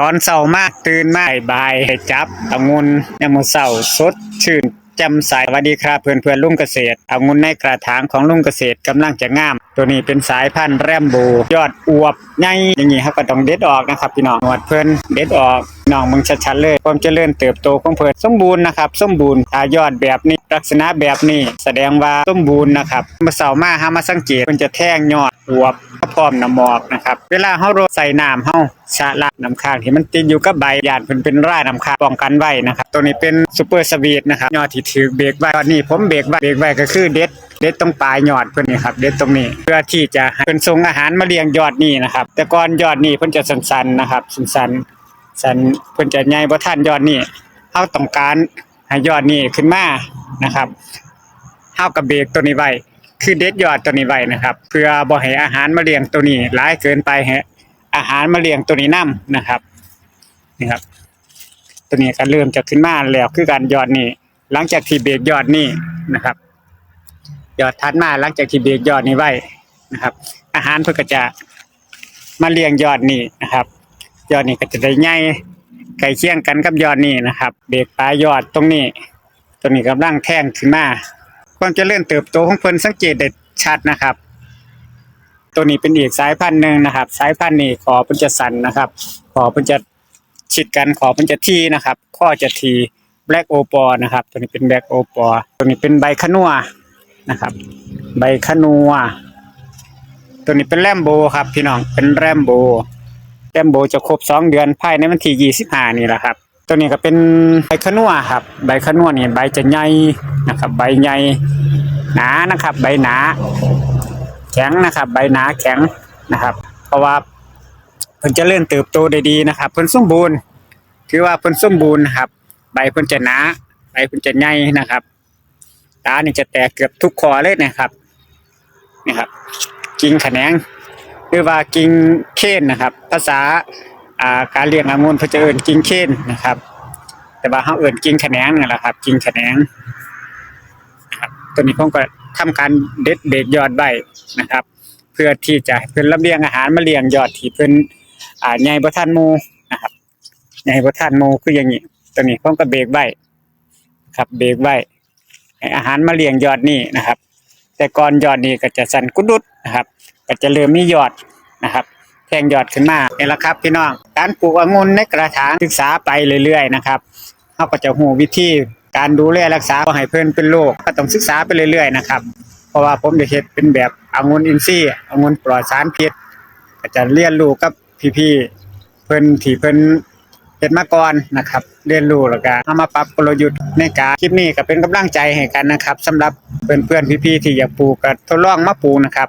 ตอนเช้ามากตื่นมาบายจับองุ่นยามมื้อเช้าสดชื่นจ่มใสสวัสดีครับเพื่อนเพื่อนๆลุงเกษตรองุ่นในกระถางของลุงเกษตรกำลังจะงาม ตัวนี้เป็นสายพันธุ์แรมโบยอดอวบใหญ่อย่างนี้ครับก็ต้องเด็ดออกนะครับพี่น้องหนวดเพิ่อนเด็ดออกน้องมึงชัดๆเลยความเจริญเติบโตของเพิ่นสมบูรณ์นะครับสมบูรณ์ถ้ายอดแบบนี้ลักษณะแบบนี้ แสดงว่าสมบูรณ์นะครับมื่อเช้ามาหามาสังเกตมันจะแท่งยอดอวบ พร้อมน้ำหมอกนะครับ เวลาเฮารใส่น้ำเฮาชะละน้ำค้างที่มันติดอยู่กับใบยานเพิ่นเป็นร่ายน้ำค้างป้องกันไว้นะครับ ตัวนี้เป็นซูเปอร์สวีทนะครับยอดที่ถือเบรกไว้ตอนนี้ผมเบรกไว้เบรกไว้ก็คือเด็ดเด็ดตรงปลายยอดเพิ่นนี่ครับเด็ดตรงนี้เพื่อที่จะเพิ่นส่งอาหารมาเลี้ยงยอดนี่นะครับ แต่ก่อนยอดนี่เพิ่นจะสั้นๆนะครับสั้นๆสั้นเพิ่นจะใหญ่บ่ทันยอดนี่เฮาต้องการให้ยอดนี่ขึ้นมานะครับเฮากับเบรกตัวนี้ไว้ คือเด็ดยอดตัวนี้ไว้นะครับ เพื่อบ่ให้อาหารมาเลี้ยงตัวนี้หลายเกินไปให้อาหารมาเลี้ยงตัวนี้นํนะครับนี่ครับ ตัวนี้ก็เริ่มจะขึ้นมาแล้วคือการยอดนี่หลังจากที่เบรกยอดนี่นะครับยอดทัดมาหลังจากที่เบรกยอดนี้ไว้นะครับ อาหารเพื่อก็จะมาเลี้ยงยอดนี่นะครับ ยอดนี่ก็จะได้ใหญ่ใกล้เคียงกันกับยอดนี่นะครับ เบรกปลายยอดตรงนี้ตรงนี้กำลังแท่งขึ้นมา ความเจริญเติบโตของเพิ่นสังเกตได้ชัดนะครับ ตัวนี้เป็นอีกสายพันธุ์หนึ่งนะครับ สายพันธุ์นี้ขอเพิ่นจะสั่นนะครับ ขอเพิ่นจะชิดกันขอเพิ่นจะทีนะครับ ข้อจะทีแบล็กโอปอนะครับ ตัวนี้เป็นแบล็กโอปอตัวนี้เป็นใบขนัวนะครับ ใบขนัวตัวนี้เป็นแรมโบครับ พี่น้องเป็นแรมโบแรมโบจะครบสองเดือนภายในวันที่ยี่สิบห้านี่แหละครับ ตัวนี้ก็เป็นใบขนัวครับ ใบขนัวนี่ใบจะใหญ่นะครับ ใบใหญ่หนานะครับ ใบหนา แข็งนะครับ ใบหนาแข็งนะครับ เพราะว่าเพิ่นจะเลื่อนเติบโตได้ดีนะครับเพิ่นสมบูรณ์ถือว่าเพิ่นสมบูรณ์ครับ ใบเพิ่นจะหนาใบเพิ่นจะใหญ่นะครับตานี่จะแตกเกือบทุกคอเลยนะครับนี่ครับ กิ่งแขนงหรือว่ากิ่งเค้นนะครับ ภาษา อ่าการเรียงองุ่นเขาจะเอื่นกิ่งเค้นนะครับ แต่ว่าเขาเอื่นกิ่งแขนงนี่แหละครับกิ่งแขนงนะครับตัวนี้ผมก็ทำการเด็ดเบรกยอดไว้นะครับ เพื่อที่จะเพิ่นลำเลียงอาหารมาเลี้ยงยอดที่เพิ่นอ่าใหญ่บ่ทันมูนะครับใหญ่บ่ทันมูคืออย่างนี้ตัวนี้ผมก็เบรกไว้ครับเบรกให้อาหารมาเลี้ยงยอดนี่นะครับ แต่ก่อนยอดนี่ก็จะสั่นกุดุดนะครับ ก็จะเริ่มมียอดนะครับ แทงยอดขึ้นมานี่แหละครับพี่น้องการปลูกองุ่นในกระถางศึกษาไปเรื่อยๆนะครับเราก็จะหูวิธีการดูแลรักษาให้เพิ่อนเป็นโรคก็ต้องศึกษาไปเรื่อยๆนะครับเพราะว่าผมจะเฮ็ดเป็นแบบองุ่นอินทรีย์องุ่นปลอดสารพิษก็จะเรียนรู้กับพี่ๆเพิ่อนที่เพิ่อนเฮ็ดมาก่อนนะครับ เรียนรู้แล้วก็เอามาปรับกลยุทธ์ในการคลิปนี้ก็เป็นกำลังใจให้กันนะครับสำหรับเพื่อนๆพี่ๆที่อยากปลูกก็ทดลองมาปลูกนะครับ